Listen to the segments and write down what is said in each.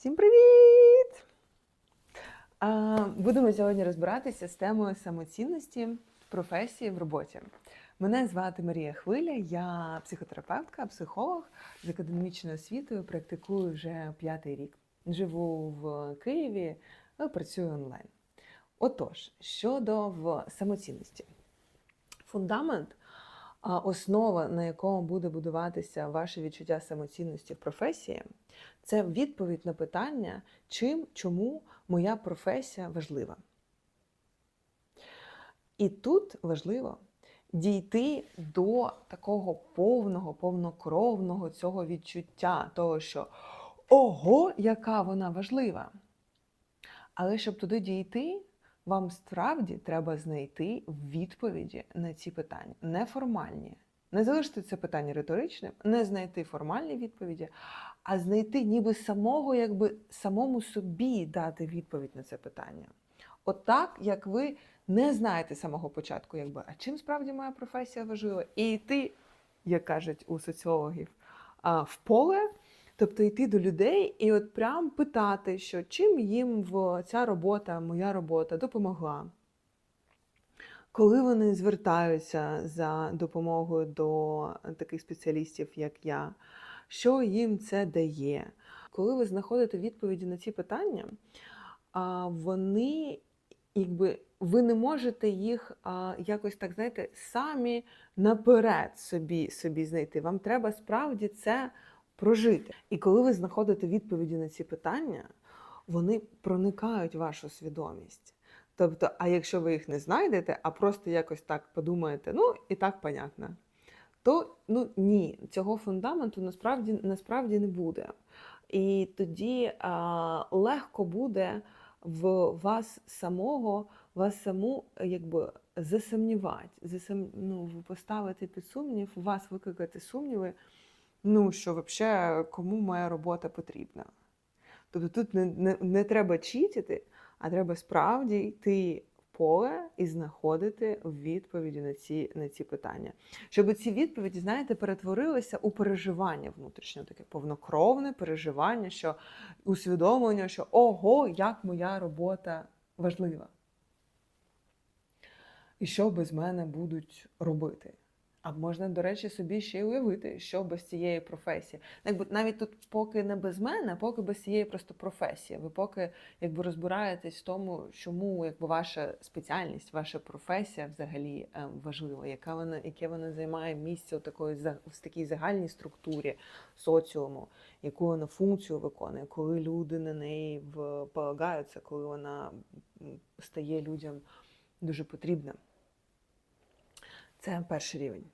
Всім привіт! Будемо сьогодні розбиратися з темою самоцінності в професії в роботі. Мене звати Марія Хвиля, я психотерапевтка, психолог з академічною освітою, практикую вже п'ятий рік. Живу в Києві, працюю онлайн. Отож, щодо в самоцінності, фундамент а основа, на якому буде будуватися ваше відчуття самоцінності в професії, це відповідь на питання, чим, чому моя професія важлива. І тут важливо дійти до такого повного, повнокровного цього відчуття, того, що ого, яка вона важлива. Але щоб туди дійти, вам справді треба знайти відповіді на ці питання, неформальні. Не залишити це питання риторичним, не знайти формальні відповіді, а знайти ніби самого, якби самому собі дати відповідь на це питання. От так, як ви не знаєте самого початку, якби, а чим справді моя професія важлива, і йти, як кажуть у соціологів, в поле, тобто йти до людей і от прям питати, що чим їм в ця робота, моя робота допомогла. Коли вони звертаються за допомогою до таких спеціалістів, як я, що їм це дає? Коли ви знаходите відповіді на ці питання, вони якби ви не можете їх якось так, знаєте, самі наперед собі, собі знайти. Вам треба справді це прожити. І коли ви знаходите відповіді на ці питання, вони проникають в вашу свідомість. Тобто, а якщо ви їх не знайдете, а просто якось так подумаєте, ну і так понятно, то ну ні, цього фундаменту насправді насправді не буде. І тоді а, легко буде в вас самого, вас саму якби засумнівати, засум, ну, поставити під сумнів, вас викликати сумніви, ну що взагалі кому моя робота потрібна. Тобто тут не, не, не треба читити, а треба справді йти в поле і знаходити відповіді на ці, на ці питання. Щоб ці відповіді, знаєте, перетворилися у переживання внутрішнє, таке повнокровне переживання, що усвідомлення, що ого, як моя робота важлива. І що без мене будуть робити? А можна, до речі, собі ще й уявити, що без цієї професії. Якби навіть тут поки не без мене, поки без цієї просто професії. Ви поки якби розбираєтесь в тому, чому якби ваша спеціальність, ваша професія взагалі е, важлива, яка вона, яке вона займає місце у такої в такій загальній структурі соціуму, яку вона функцію виконує, коли люди на неї полагаються, коли вона стає людям дуже потрібна. Це перший рівень.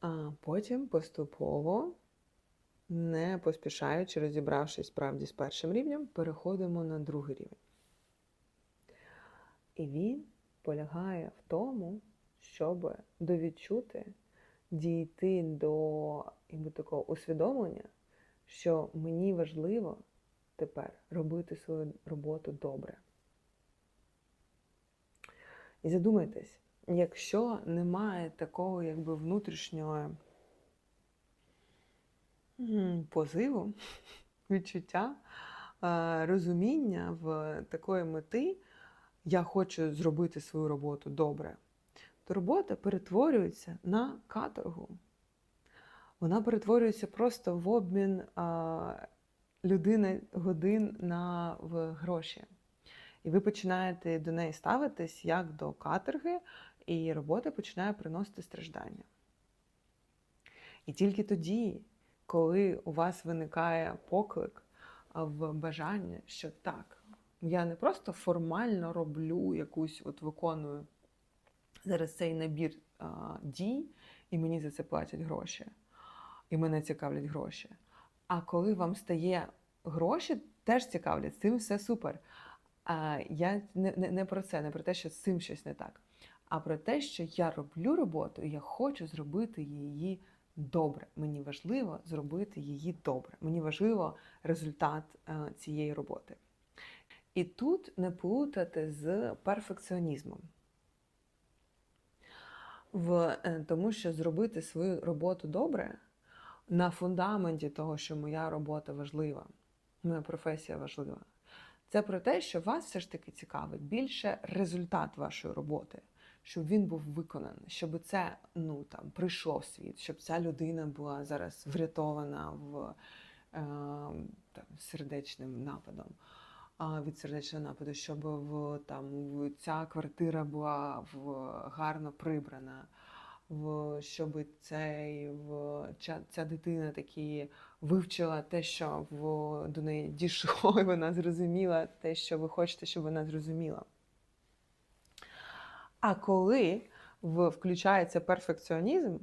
А потім поступово, не поспішаючи, розібравшись справді з першим рівнем, переходимо на другий рівень. І він полягає в тому, щоб довідчути, дійти до якби, такого усвідомлення, що мені важливо тепер робити свою роботу добре. І задумайтесь якщо немає такого якби внутрішнього позиву, відчуття, розуміння в такої мети, я хочу зробити свою роботу добре, то робота перетворюється на каторгу. Вона перетворюється просто в обмін людини годин на в гроші. І ви починаєте до неї ставитись як до каторги, і робота починає приносити страждання. І тільки тоді, коли у вас виникає поклик в бажання, що так, я не просто формально роблю якусь, от виконую зараз цей набір а, дій, і мені за це платять гроші, і мене цікавлять гроші. А коли вам стає гроші, теж цікавлять, цим все супер. А я не, не, не про це, не про те, що з цим щось не так а про те, що я роблю роботу і я хочу зробити її добре. Мені важливо зробити її добре. Мені важливо результат е, цієї роботи. І тут не плутати з перфекціонізмом. В, е, Тому що зробити свою роботу добре на фундаменті того, що моя робота важлива, моя професія важлива. Це про те, що вас все ж таки цікавить більше результат вашої роботи, щоб він був виконаний, щоб це ну там прийшло в світ, щоб ця людина була зараз врятована в е, там, сердечним нападом. Від сердечного нападу, щоб в там ця квартира була в гарно прибрана, в щоб цей в ця, дитина такі вивчила те, що в, до неї дійшло, і вона зрозуміла те, що ви хочете, щоб вона зрозуміла. А коли в, включається перфекціонізм,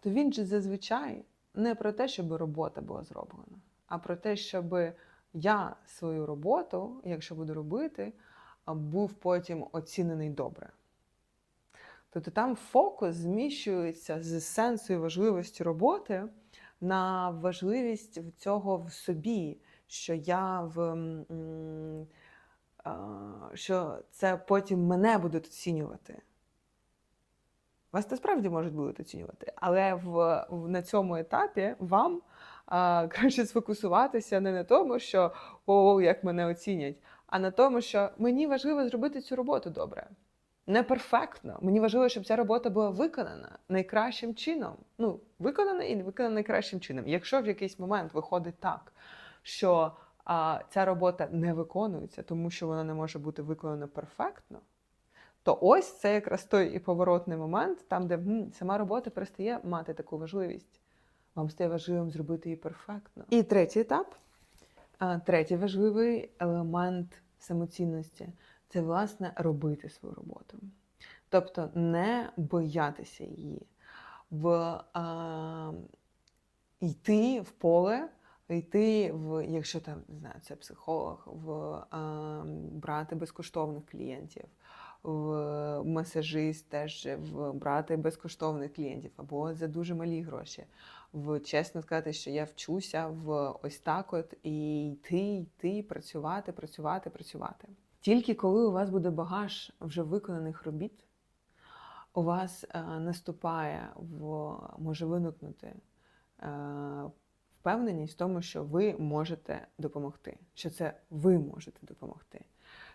то він же зазвичай не про те, щоб робота була зроблена, а про те, щоб я свою роботу, якщо буду робити, був потім оцінений добре. Тобто там фокус зміщується з сенсу і важливості роботи на важливість цього в собі, що я в що це потім мене будуть оцінювати. Вас насправді можуть будуть оцінювати, але в, на цьому етапі вам а, краще сфокусуватися не на тому, що о, як мене оцінять, а на тому, що мені важливо зробити цю роботу добре. Не перфектно. Мені важливо, щоб ця робота була виконана найкращим чином. Ну, виконана і виконана найкращим чином. Якщо в якийсь момент виходить так, що а, ця робота не виконується, тому що вона не може бути виконана перфектно, то ось це якраз той і поворотний момент, там, де м, сама робота перестає мати таку важливість. Вам стає важливим зробити її перфектно. І третій етап, а, третій важливий елемент самоцінності це, власне, робити свою роботу. Тобто не боятися її, в, а, йти в поле, йти в, якщо там не знаю, це психолог, в а, брати безкоштовних клієнтів, в масажист теж в брати безкоштовних клієнтів або за дуже малі гроші. В чесно сказати, що я вчуся в ось так от і йти, йти, працювати, працювати, працювати. Тільки коли у вас буде багаж вже виконаних робіт, у вас е, наступає в може виникнути е, впевненість в тому, що ви можете допомогти, що це ви можете допомогти.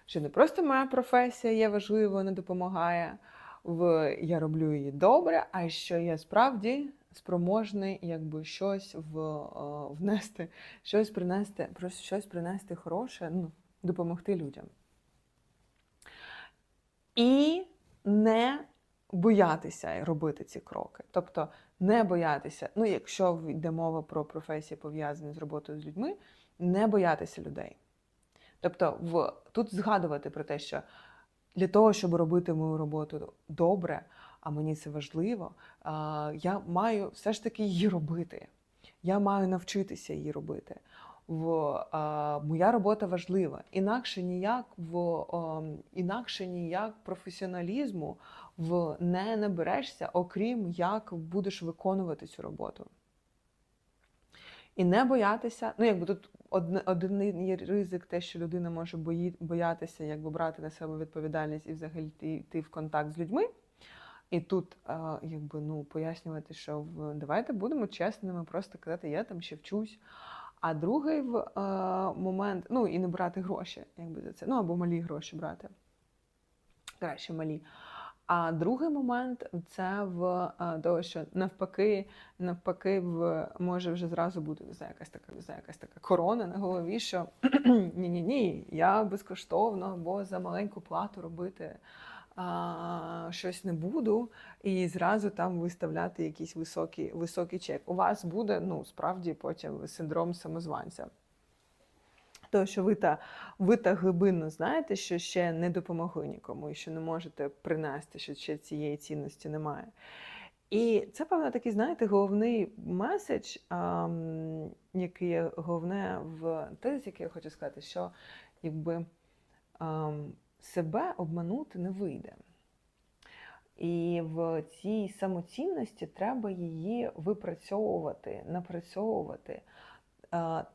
Що не просто моя професія є важливою, не допомагає, в я роблю її добре, а що я справді спроможний якби щось в, е, внести, щось принести, просто щось принести хороше, ну, допомогти людям. І не боятися робити ці кроки. Тобто не боятися, ну, якщо йде мова про професії, пов'язані з роботою з людьми, не боятися людей. Тобто, в, тут згадувати про те, що для того, щоб робити мою роботу добре, а мені це важливо, я маю все ж таки її робити. Я маю навчитися її робити. В, а, моя робота важлива. Інакше ніяк в о, інакше ніяк професіоналізму в не наберешся, окрім як будеш виконувати цю роботу. І не боятися, ну якби тут один, один є ризик, те, що людина може бої, боятися, якби брати на себе відповідальність і взагалі йти, в контакт з людьми. І тут а, якби ну пояснювати, що давайте будемо чесними, просто казати, я там ще вчусь. А другий в е, момент, ну і не брати гроші, якби за це, ну або малі гроші брати. Краще малі. А другий момент це в е, того, що навпаки, навпаки, в може вже зразу бути знаю, якась така, не якась така корона на голові, що ні-ні ні, я безкоштовно або за маленьку плату робити а, щось не буду, і зразу там виставляти якийсь високий, високий чек. У вас буде ну справді потім синдром самозванця. Тому що ви та, ви та глибинно знаєте, що ще не допомогли нікому, і що не можете принести, що ще цієї цінності немає. І це, певно, такий, знаєте, головний меседж, ем, який є головне в тезі, який я хочу сказати, що якби ем, себе обманути не вийде. І в цій самоцінності треба її випрацьовувати, напрацьовувати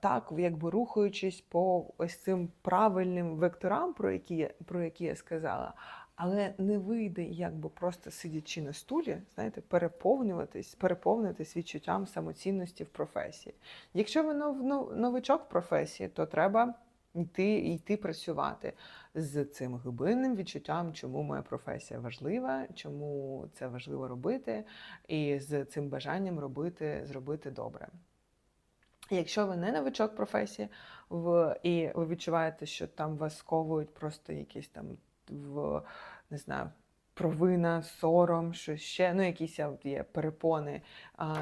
так, якби рухаючись по ось цим правильним векторам, про які, про які я сказала, Але не вийде, якби просто сидячи на стулі, знаєте, переповнюватись, переповнитись відчуттям самоцінності в професії. Якщо ви нов- нов- новичок в професії, то треба йти, йти працювати з цим глибинним відчуттям, чому моя професія важлива, чому це важливо робити, і з цим бажанням робити, зробити добре. Якщо ви не новичок професії, в, і ви відчуваєте, що там вас сковують просто якісь там в не знаю, провина, сором, що ще, ну якісь є перепони,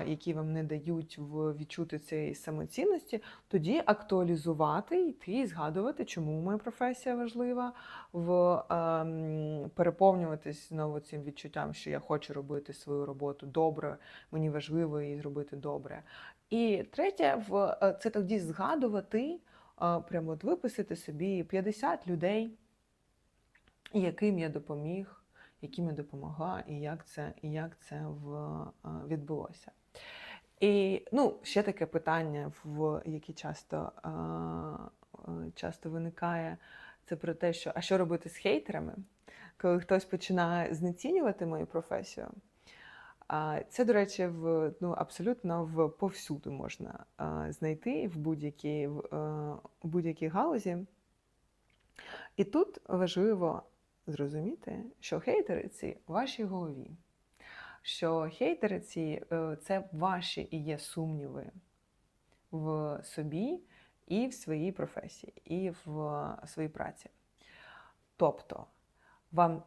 які вам не дають відчути цієї самоцінності, тоді актуалізувати, йти і згадувати, чому моя професія важлива, в ем, переповнюватись знову цим відчуттям, що я хочу робити свою роботу добре, мені важливо її зробити добре. І третє, в е, це тоді згадувати, е, прямо от виписати собі 50 людей, яким я допоміг, яким я допомогла, і як це, і як це в, е, відбулося. І ну, ще таке питання, в яке часто, е, е, часто виникає, це про те, що а що робити з хейтерами, коли хтось починає знецінювати мою професію. Це, до речі, в ну абсолютно в повсюди можна знайти в будь-якій в будь-якій галузі. І тут важливо зрозуміти, що хейтери ці в вашій голові, що хейтери ці е, це ваші і є сумніви в собі і в своїй професії, і в своїй праці. Тобто, вам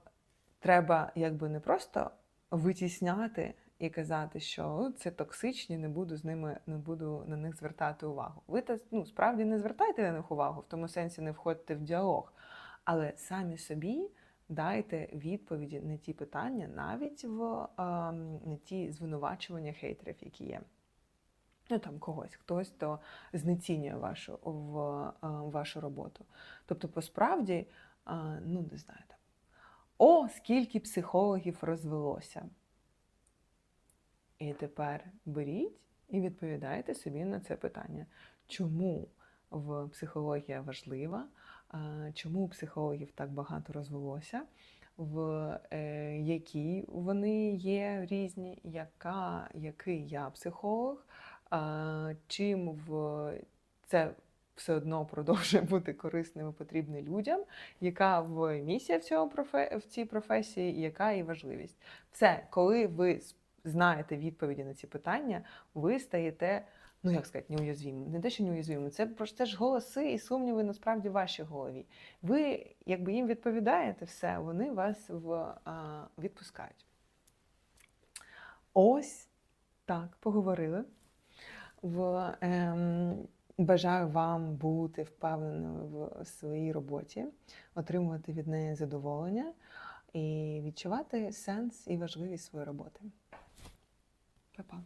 треба якби не просто витісняти і казати, що це токсичні, не буду з ними, не буду на них звертати увагу. Ви та ну, справді не звертайте на них увагу, в тому сенсі не входьте в діалог. Але самі собі дайте відповіді на ті питання, навіть в ем, на ті звинувачування хейтерів, які є. Ну там когось, хтось то знецінює вашу в е, вашу роботу. Тобто, по справді, е, ну не знаю там. О, скільки психологів розвелося. І тепер беріть і відповідайте собі на це питання. Чому в психологія важлива? Чому психологів так багато розвелося? В е, які вони є різні, яка, який я психолог, чим в це все одно продовжує бути корисним і потрібним людям, яка в місія в цьому профе... в цій професії, і яка її важливість. Це коли ви знаєте відповіді на ці питання, ви стаєте, ну як сказати, неуязвимим. Не те, що неуязвимим, це просто ж голоси і сумніви насправді в вашій голові. Ви, якби їм відповідаєте все, вони вас в, а, відпускають. Ось так, поговорили. В, ем, бажаю вам бути впевненою в своїй роботі, отримувати від неї задоволення і відчувати сенс і важливість своєї роботи. Па-па.